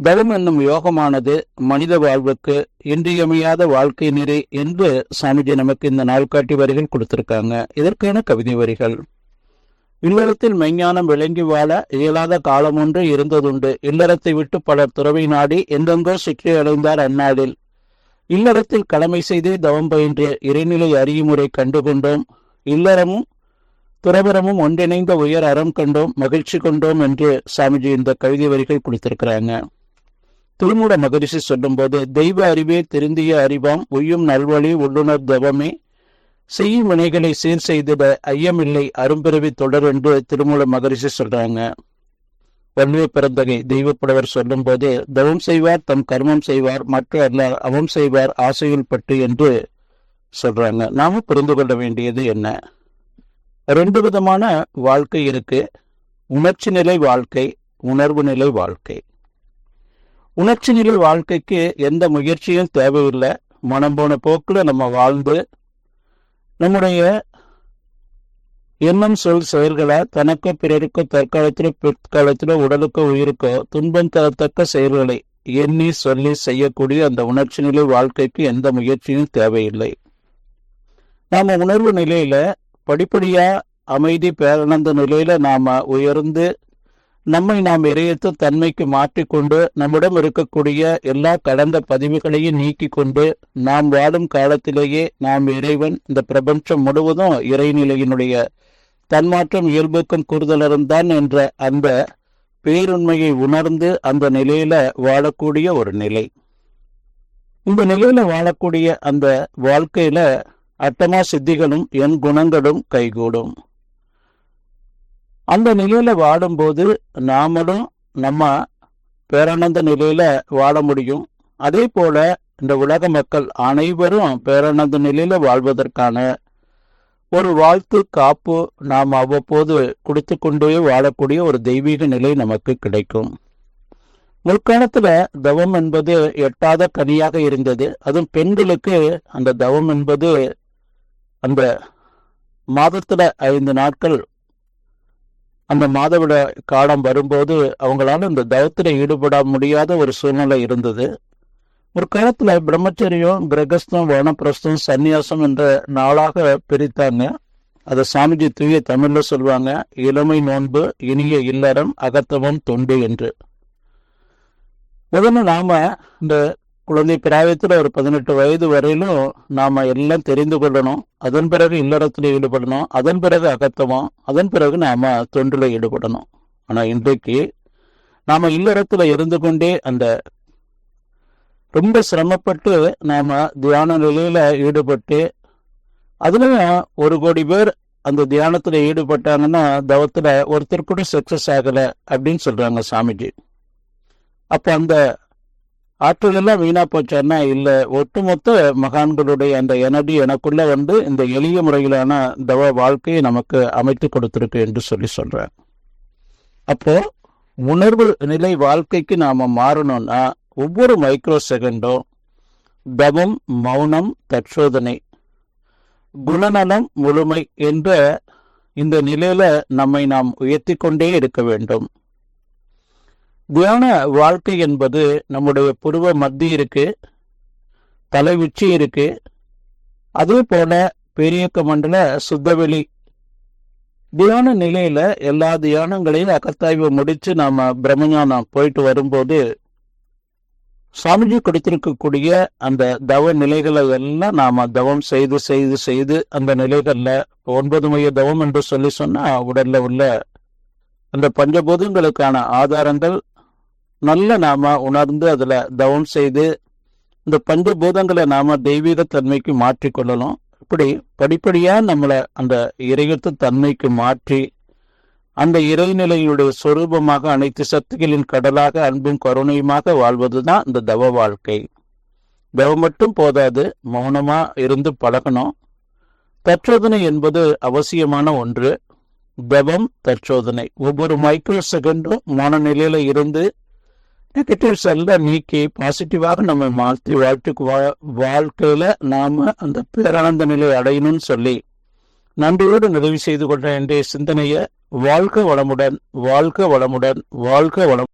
தவம் என்னும் யோகமானது மனித வாழ்வுக்கு இன்றியமையாத வாழ்க்கை நிறை என்று சாமிஜி நமக்கு இந்த நாள்காட்டி வரிகள் கொடுத்திருக்காங்க. இதற்கான கவிதை வரிகள். இல்லறத்தில் மெஞ்ஞானம் விளங்கி வாழ இயலாத காலம் ஒன்று இருந்ததுண்டு. இல்லறத்தை விட்டு பலர் துறவை நாடி எங்கெங்கோ சிற்றி அடைந்தார் அந்நாளில். இல்லறத்தில் கடமை செய்து தவம் பயின்ற இறைநிலை அறியுமுறை கண்டுகொண்டோம். இல்லறமும் துறவரமும் ஒன்றிணைந்த உயர் அறம் கண்டோம். மகிழ்ச்சி கொண்டோம் என்று சாமிஜி இந்த கவிதை வரிகள் கொடுத்திருக்கிறாங்க. திருமூட மகரிஷி சொல்லும்போது தெய்வ அறிவே திருந்திய அறிவாம் உய்யும் நல்வழி உள்ளுணர் தவமே. செய்யும் வினைகளை சீர் செய்திட ஐயமில்லை அரும்பிறவி தொடர் என்று திருமூல மகரிஷி சொல்றாங்க. வன்மை பிறந்தகை தெய்வப்படவர் சொல்லும் போது தவம் செய்வார் தம் கர்மம் செய்வார் மற்ற அல்ல அவம் செய்வார் ஆசையில் பட்டு என்று சொல்றாங்க. நாம புரிந்து கொள்ள வேண்டியது என்ன? ரெண்டு விதமான வாழ்க்கை இருக்கு. உணர்ச்சி நிலை வாழ்க்கை உணர்வு நிலை வாழ்க்கை. உணர்ச்சி நிலை வாழ்க்கைக்கு எந்த முயற்சியும் தேவையில்லை. மனம் போன போக்கில் நம்ம வாழ்ந்து நம்முடைய எண்ணம் சொல் செயல்களை தனக்கோ பிறருக்கோ தற்காலத்திலோ பிற்காலத்திலோ உடலுக்கோ உயிருக்கோ துன்பம் தரத்தக்க செயல்களை எண்ணி சொல்லி செய்யக்கூடிய அந்த உணர்ச்சி நிலை வாழ்க்கைக்கு எந்த முயற்சியும் தேவையில்லை. நாம உணர்வு நிலையில படிப்படியா அமைதி பேரணந்த நிலையில நாம உயர்ந்து நம்மை நாம் இறையத்த தன்மைக்கு மாற்றிக்கொண்டு நம்மிடம் இருக்கக்கூடிய எல்லா கடந்த பதிவுகளையும் நீக்கிக்கொண்டு நாம் வாழும் காலத்திலேயே நாம் இறைவன். இந்த பிரபஞ்சம் முழுவதும் இறைநிலையினுடைய தன்மாற்றம் இயல்புக்கும் கூறுதலருந்தான் என்ற அந்த பேருண்மையை உணர்ந்து அந்த நிலையில வாழக்கூடிய ஒரு நிலை. இந்த நிலையில வாழக்கூடிய அந்த வாழ்க்கையில அட்டமா சித்திகளும் என் குணங்களும் கைகூடும். அந்த நிலையில வாடும்போது நாமளும் நம்ம பேரானந்த நிலையில வாழ முடியும். அதே போல இந்த உலக மக்கள் அனைவரும் பேரானந்த நிலையில வாழ்வதற்கான ஒரு வாழ்த்து காப்பு நாம் அவ்வப்போது கொடுத்து கொண்டே வாழக்கூடிய ஒரு தெய்வீக நிலை நமக்கு கிடைக்கும். முற்காலத்துல தவம் என்பது எட்டாத கனியாக இருந்தது. அதுவும் பெண்களுக்கு அந்த தவம் என்பது அந்த மாதத்துல ஐந்து நாட்கள் அந்த மாதவிட காலம் வரும்போது அவங்களால இந்த தவத்தில் ஈடுபட முடியாத ஒரு சூழ்நிலை இருந்தது. ஒரு காலத்தில் பிரம்மச்சரியம் கிரகஸ்தம் வனப்பிரஸ்தம் சந்நியாசம் என்ற நாளாக பிரித்தாங்க. அதை சாமிஜி தூய தமிழில் சொல்லுவாங்க இளமை நோன்பு இனிய இல்லறம் அகத்தவம் தொண்டு என்று. முதல்ல நாம இந்த குழந்தை பிராயத்தில் ஒரு பதினெட்டு வயது வரையிலும் நாம் எல்லாம் தெரிந்து கொள்ளணும். அதன் பிறகு இல்லறத்தில் ஈடுபடணும். அதன் பிறகு அகத்தவம். அதன் பிறகு நாம் தொன்றில் ஈடுபடணும். ஆனால் இன்றைக்கு நாம் இல்லறத்தில் இருந்து கொண்டே அந்த ரொம்ப சிரமப்பட்டு நாம் தியான நிலையில் ஈடுபட்டு அதுலேயும் ஒரு கோடி பேர் அந்த தியானத்தில் ஈடுபட்டாங்கன்னா தவத்தில் ஒருத்தர் கூட சக்ஸஸ் ஆகலை அப்படின்னு சொல்கிறாங்க சாமிஜி. அப்போ அந்த ஆற்றல் எல்லாம் வீணா போச்சான்னா இல்ல ஒட்டுமொத்த மகான்களுடைய அந்த எனர்ஜி எனக்குள்ள வந்து இந்த எளிய முறையிலான தவ வாழ்க்கையை நமக்கு அமைத்து கொடுத்திருக்கு என்று சொல்லி சொல்றேன் அப்போ உணர்வு நிலை வாழ்க்கைக்கு நாம மாறணும்னா ஒவ்வொரு மைக்ரோ செகண்டும் தவம் மௌனம் தற்சோதனை குணநலம் முழுமை என்ற இந்த நிலையில நம்மை நாம் உயர்த்தி கொண்டே இருக்க வேண்டும். தியான வாழ்க்கை என்பது நம்முடைய புருவ மத்தி இருக்கு தலை உச்சி இருக்கு. அதே போல பெரியக்க மண்டல சுத்தவெளி. தியான நிலையில எல்லா தியானங்களையும் அகத்தாய்வு முடிச்சு நாம பிரம்மஞானம் போயிட்டு வரும்போது சாமிஜி கொடுத்திருக்கக்கூடிய அந்த தவ நிலைகளை எல்லாம் நாம தவம் செய்து செய்து செய்து அந்த நிலைகள்ல ஒன்பது மைய தவம் என்று சொல்லி சொன்னா உடல்ல உள்ள அந்த பஞ்சபூதங்களுக்கான ஆதாரங்கள் நல்ல நாம உணர்ந்து அதுல தவம் செய்து இந்த பஞ்சபூதங்களை நாம தெய்வீக தன்மைக்கு மாற்றி கொள்ளணும். இப்படி படிப்படியா நம்மளை அந்த இறையத்து தன்மைக்கு மாற்றி அந்த இறைநிலையுடைய சொரூபமாக அனைத்து சக்திகளின் கடலாக அன்பும் கருணையுமாக வாழ்வதுதான் இந்த தவ வாழ்க்கை. தவம் மட்டும் போதாது மௌனமா இருந்து பழகணும். தற்சோதனை என்பது அவசியமான ஒன்று. தவம் தற்சோதனை ஒவ்வொரு மைக்ரோ செகண்டும் மனநிலையில இருந்து நெகட்டிவ்ஸ் எல்லாம் நீக்கி பாசிட்டிவாக நம்ம மாற்றி வாழ்த்துக்கு வா- வாழ்க்கையில நாம அந்த பேரானந்த நிலை அடையணும்னு சொல்லி நன்றியோடு நிறைவு செய்து கொண்ட இன்றைய சிந்தனையை வாழ்க வளமுடன் வாழ்க வளமுடன் வாழ்க வளம்